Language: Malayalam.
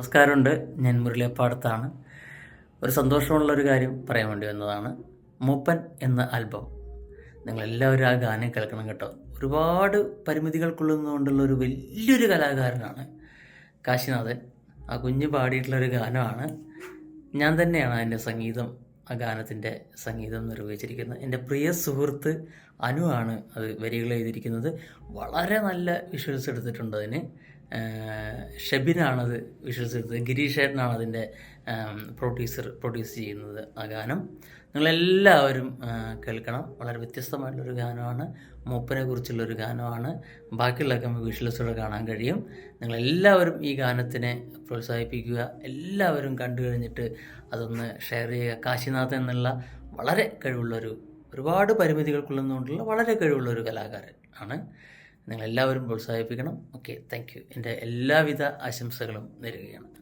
നമസ്കാരമുണ്ട്. ഞാൻ മുരളിയപ്പാടത്താണ്. ഒരു സന്തോഷമുള്ളൊരു കാര്യം പറയാൻ വേണ്ടി വന്നതാണ്. മൂപ്പൻ എന്ന ആൽബം. നിങ്ങളെല്ലാവരും ആ ഗാനം കേൾക്കണം കേട്ടോ. ഒരുപാട് പരിമിതികൾക്കുള്ളുന്നുകൊണ്ടുള്ള ഒരു വലിയൊരു കലാകാരനാണ് കാശിനാഥൻ. ആ കുഞ്ഞ് പാടിയിട്ടുള്ളൊരു ഗാനമാണ്. ഞാൻ തന്നെയാണ് അതിന്റെ സംഗീതം ആ ഗാനത്തിന്റെ സംഗീതം നിർവഹിച്ചിരിക്കുന്നത്. എന്റെ പ്രിയ സുഹൃത്ത് അനു ആണ് അത് വരികൾ എഴുതിയിരിക്കുന്നത് വളരെ നല്ല വിഷ്വൽസ് എടുത്തിട്ടുണ്ട് അതിന്. ഷെബിനാണത് വിശ്വസിച്ചത്. ഗിരീഷ് ഏട്ടനാണ് അതിന്റെ പ്രൊഡ്യൂസർ പ്രൊഡ്യൂസ് ചെയ്യുന്നത് ആ ഗാനം. നിങ്ങളെല്ലാവരും കേൾക്കണം. വളരെ വ്യത്യസ്തമായിട്ടുള്ളൊരു ഗാനമാണ്. മൂപ്പനെ കുറിച്ചുള്ളൊരു ഗാനമാണ്. ബാക്കിയുള്ളതൊക്കെ നമുക്ക് വിഷ്വൽസോടെ കാണാൻ കഴിയും. നിങ്ങളെല്ലാവരും ഈ ഗാനത്തിനെ പ്രോത്സാഹിപ്പിക്കുക. എല്ലാവരും കണ്ടു കഴിഞ്ഞിട്ട് അതൊന്ന് ഷെയർ ചെയ്യുക. കാശിനാഥൻ എന്നുള്ള വളരെ കഴിവുള്ളൊരു ഒരുപാട് പരിമിതികൾക്കുള്ളുന്നുകൊണ്ടുള്ള വളരെ കഴിവുള്ളൊരു കലാകാരൻ ആണ്. നിങ്ങളെല്ലാവരും പ്രോത്സാഹിപ്പിക്കണം. ഓക്കെ താങ്ക് യു എന്റെ എല്ലാവിധ ആശംസകളും നേരുകയാണ്.